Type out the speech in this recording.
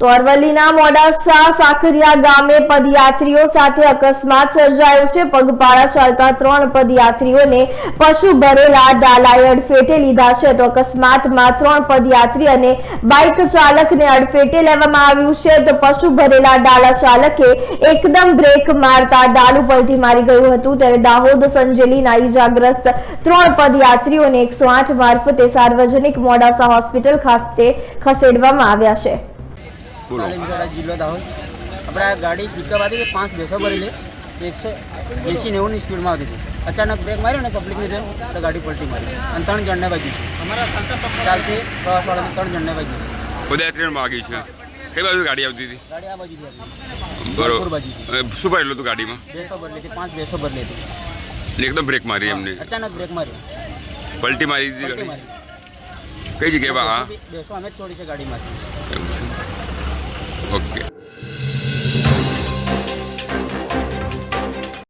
તો અરવલ્લીના મોડાસા સાકરિયા ગામે પદયાત્રીઓ સાથે અકસ્માત સર્જાયો છે. પગપાળા ચાલતા ત્રણ પદયાત્રીઓને પશુ ભરેલા ડાલાએ અડફેટે લીધા છે. તો અકસ્માતમાં ત્રણ પદયાત્રી અને બાઇક ચાલકને અડફેટે લેવામાં આવ્યું છે. તો પશુ ભરેલા ડાલા ચાલકે એકદમ બ્રેક મારતા ડાલુ પલટી મારી ગયું હતું. ત્યારે દાહોદ સંજેલીના ઈજાગ્રસ્ત ત્રણ પદયાત્રીઓને એકસો મારફતે સાર્વજનિક મોડાસા હોસ્પિટલ ખાતે ખસેડવામાં આવ્યા છે. કાલીમગઢ જિલ્લો દાહોદ. આપણે આ ગાડી પિકઅપ હતી પાંચ ભરી ભરેલી એકસો એસી નેવુંની સ્પીડમાં આવતી હતી. અચાનક બ્રેક માર્યો ને પબ્લિકની જેમ તો ગાડી પલટી મારી. અને ત્રણ જણને વાગી અમારા ચાલતી પ્રવાસવાળાને ત્રણ જણને વાગી ઉદયત્રીણ વાગી છે. કઈ બાજુ ગાડી આવતી હતી? ગાડી આ બાજુ હતી. બરોબર શું ભરેલું હતું ગાડીમાં? બેસો ભરેલી હતી પાંચ બેસો ભરેલી હતી એકદમ બ્રેક મારી એમને. અચાનક બ્રેક માર્યો. પલટી મારી દીધી ગાડી. મારી. કઈ જગ્યાએ હા ભેંસો બી- ભેંસો અમે જ છોડી છે ગાડીમાંથી. ఓకే